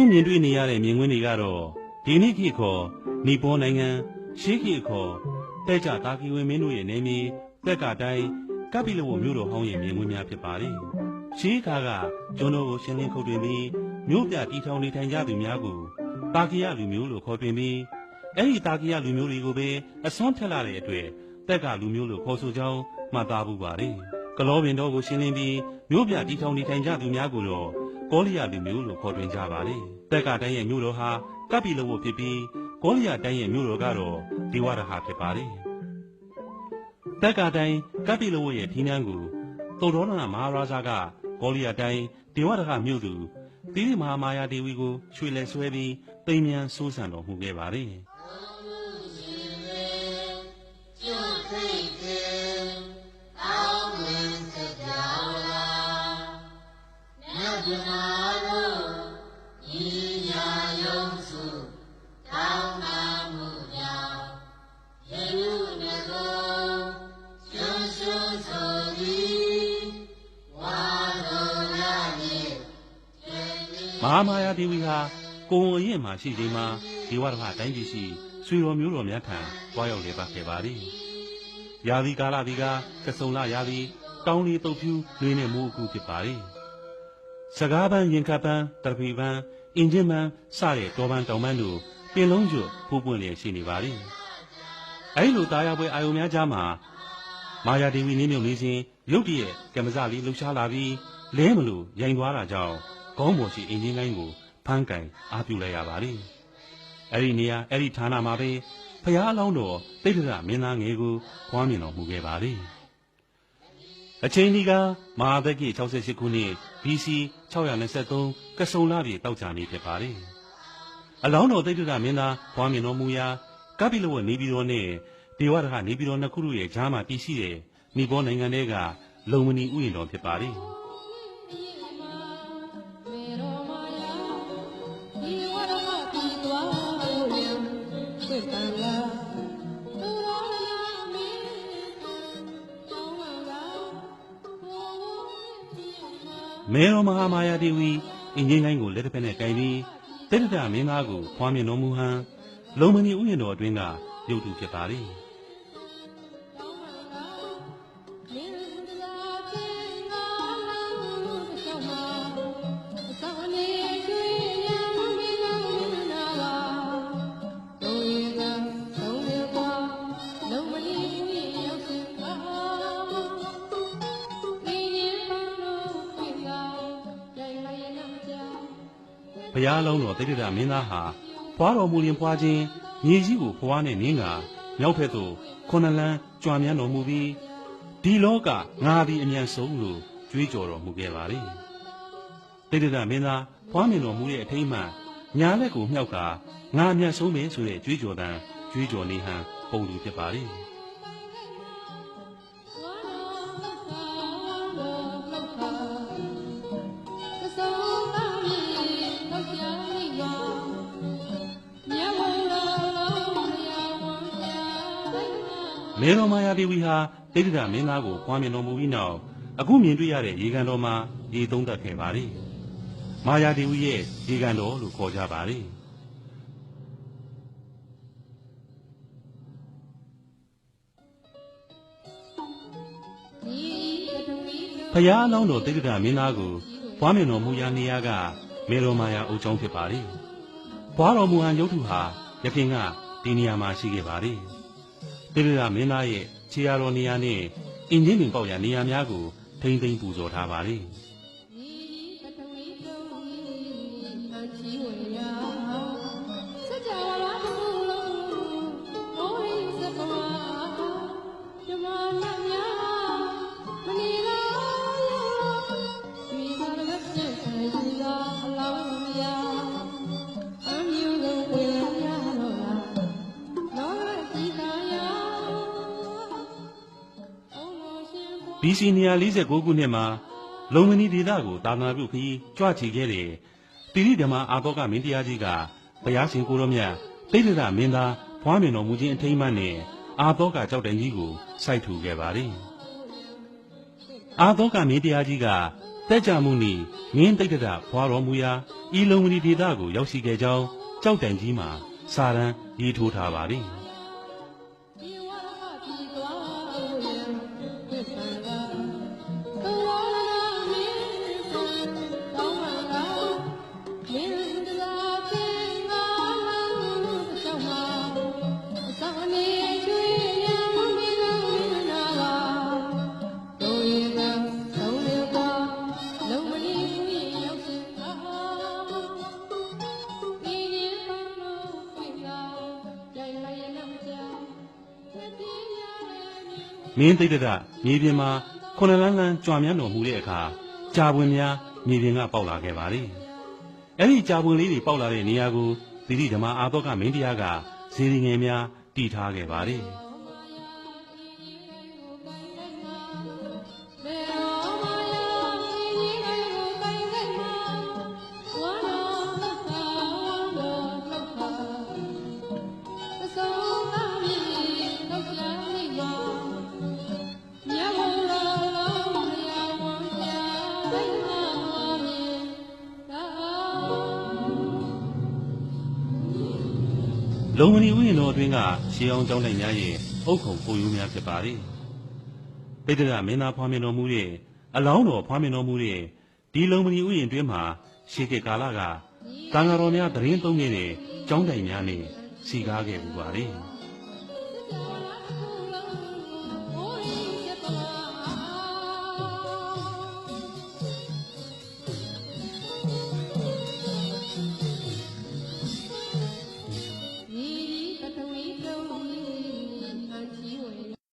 ခုမြင်တွေ့နေရတဲ့မြင်ကွင်းတွေကတော့ဒီနေ့ခေတ်ခေါ်နီပေါနိုင်ငံရှေးခေတ်ခေါ်တဲ့ကြတာကီဝင်မင်းတို့ရဲ့နေမြေတက်ကတိုင်းကပိလဝမြို့တော်ဟောင်းရဲ့မြင်ကွင်းများဖြစ်ပါတယ်။ရှေးခါကကျွန်တော်ကိုရှင်းလင်းခုတ်တွင်ပြီးမြို့ပြတီထောင်နေထိုင်ကြသူများကိုတာကီယလူမျိုးလို့ခေါ်တွင်ပြီးအဲ့ဒီတာကီယလူမျိုးတွေကိုပဲအစွန်းထက်လာတဲ့အတွက်တက်ကလူမျိုးလို့ခေါ်ဆိုကြောင်းမှတ်သားမှုပါတယ်။ကလောပင်တော်ကိုရှင်းလင်းပြီးမြို့ပြတီထောင်နေထိုင်ကြသူများကိုတော့ ကောလိယလူမျိုးလို့ခေါ်တွင်ကြပါတယ်။တက်ကတိုင်းရဲ့မြို့တော်ဟာကပိလဝဖြစ်ပြီးကောလိယတိုင်းရဲ့မြို့တော်ကတော့ဒီဝရဟာဖြစ်ပါတယ်။တက်ကတိုင်းကပိလဝရဲ့ထင်းနှန်းကိုသုဒ္ဓောနမဟာရာဇာကကောလိယတိုင်းဒီဝရဟမြို့သူတိရိမဟာမာယာဒေဝီကိုရွှေလဲဆွဲပြီးတိမ်မြန်ဆိုးဆန်တော်မူခဲ့ပါတ မဟာမာယာဒေဝီဟာကိုယ်အရင်မှရှိချိန်မှာဒီဝရဟတိုင်းပြည်ရှိဆွေတော်မျိုးတော်များထံတွားရောက်လေပတ်ခဲ့ပါသည်။ရာသီကာလဒီကကစုံလရာသီကောင်းလေးတုပ်ဖြူလွင်းနဲ့မိုးအကူဖြစ်ပါသည်။စကားပန်းရင်ခတ်ပန်းတရဖီပန်းအင်ဂျင်ပန်းစတဲ့တော်ပန်းတောင်ပန်းတို့ပင်လုံးကျွတ်ဖူးပွင့်လျက်ရှိနေပါသည်။အဲဒီလိုတာယာပွဲအာယုံများကြားမှာမာယာဒေဝီနင်းမြုပ်နေစဉ်ရုတ်တရက်ကမ္မစလေးလှူရှားလာပြီးလဲမလို့ရိုင်သွားတာကြောင့် ခေါင်းပေါ်ရှိအင်ဂျင်ကိုင်းကိုဖမ်းကင်အားပြုလိုက်ရပါသည်။အဲ့ဒီနေရာအဲ့ဒီဌာနမှာပဲဖျားအလောင်းတော်တိတ်တရမင်းသားငယ်ကိုခွားမြင်တော်မူခဲ့ပါသည်။အချိန်ဒီကမဟာသက်ကြီး68ခုနှစ် BC 623ကစုံလပြည်တောက်ချာနေဖြစ်ပါသည်။အလောင်းတော်တိတ်တရမင်းသားခွားမြင်တော်မူရာကပိလဝတ်နေပြည်တော်နဲ့ဒေဝရဟနေပြည်တော်နှစ်ခုတို့ရဲ့ဂျားမှာတည်ရှိတဲ့မိဘောနိုင်ငံတွေကလုံမဏီဥယျာဉ်တော်ဖြစ်ပါသ မာမေရောမဟာမာယာဒေဝီအင်ဂျင်ကိုင်းကိုလက်တစ်ဖက်နဲ့ကင်ပြီးတိတ္တမင်းသားကိုခွားမြင်တော်မူဟန်လုံမဏီဥယျာဉ်တော်အတွင်းကရုပ်တုဖြစ်ပါသ ရားလုံးတော်တိတ္တမင်းသားဟာဖွာတော်မူရင်ဖွာခြင်းမြေကြီးကိုဖွာနဲ့နင်းကမြောက်ဖက်သို့ခုနှစ်လန်းကြွားမြန်းတော်မူပြီးဒီလောကငါသည်အမြန်ဆုံးလို့ကြွေးကြော်တော်မူခဲ့ပါသည်တိတ္တမင်းသားဖွာမြင်တော်မူတဲ့အထိမ့်မှညာလက်ကိုမြှောက်ကငါအမြန်ဆုံးပဲဆိုတဲ့ကြွေးကြော်တန်ကြွေးကြော်နေဟန်ပုံလူဖြစ်ပါသ မှာမေတော်မာယာဒေဝီဟာတိတ္တမင်းသားကိုပွားမြင်တော်မူပြီးနောက်အခုမြင်တွေ့ရတဲ့ရေကန်တော်မှာရေသုံးသက်ခဲ့ပါသည်မာယာဒေဝီရဲ့ရေကန်တော်လို့ခေါ်ကြပါသည်ဒီတဝီဖယားအလောင်းတော်တိတ္တမင်းသားကိုပွားမြင်တော်မူရာနေရာကမေတော်မာယာအုပ်ကျောင်းဖြစ်ပါသည်ဘွားတော်မူဟန်ရုပ်ထုဟာယခင်ကဒီနေရာမှာရှိခဲ့ပါ သည်တိတ္တမင်းသားရဲ့ခြေရာတော်နေရာနဲ့အင်ဂျင်ပင်ပေါက်ရာနေရာများကိုထိမ့်သိမ့်ပူဇော်ထားပါသ BC 249ခုနှစ်မှာလုံမဏီဒေသကိုတာနာပြုခရီးကြွချီခဲ့တဲ့တိရိဓမ္မအာဘောကမင်းတရားကြီးကဘုရားရှင်ကိုရောမြတ်တိဋ္ဌမင်းသားဘွားမြင်တော်မူခြင်းအထိမ်းအမှတ်နဲ့အာဘောကကြောက်တိုင်ကြီးကိုစိုက်ထူခဲ့ပါသည်အာဘောကမင်းတရားကြီးကတက်ကြမှုနီငင်းတိတ်တရဖွာတော်မူရာဤလုံမဏီဒေသကိုရောက်ရှိခဲ့ကြောင်းကြောက်တန်ကြီးမှာစာရန်ရေးထိုးထားပါသ မင်းတိတ်တရမြေပြင်မှာခုနှစ်လန်းလန်းကြွာမြန်းတော်မူတဲ့အခါကြာပွင်များမြေပြင်ကပေါက်လာခဲ့ပါလေအဲ့ဒီကြာပွင်လေးတွေပေါက်လာတဲ့နေရာကိုသီရိဓမ္မအာသောကမင်းတရားကဇေဒီငယ်များတည်ထားခဲ့ပါလေ လုံမဏီဥယျာဉ်တော်အတွင်းကရှေးအောင်ကျောင်းတိုက်များရဲ့အုတ်ခုံပုံယူများဖြစ်ပါလေတိတ်တရမင်းသားဖွားမြင်တော်မူတဲ့အလောင်းတော်ဖွားမြင်တော်မူတဲ့ဒီလုံမဏီဥယျာဉ်အတွင်းမှာရှေးကကာလကတန်ဃာတော်များတရင်သုံးခဲ့တဲ့ကျောင်းတိုင်များနဲ့စီကားခဲ့ပူပါလေ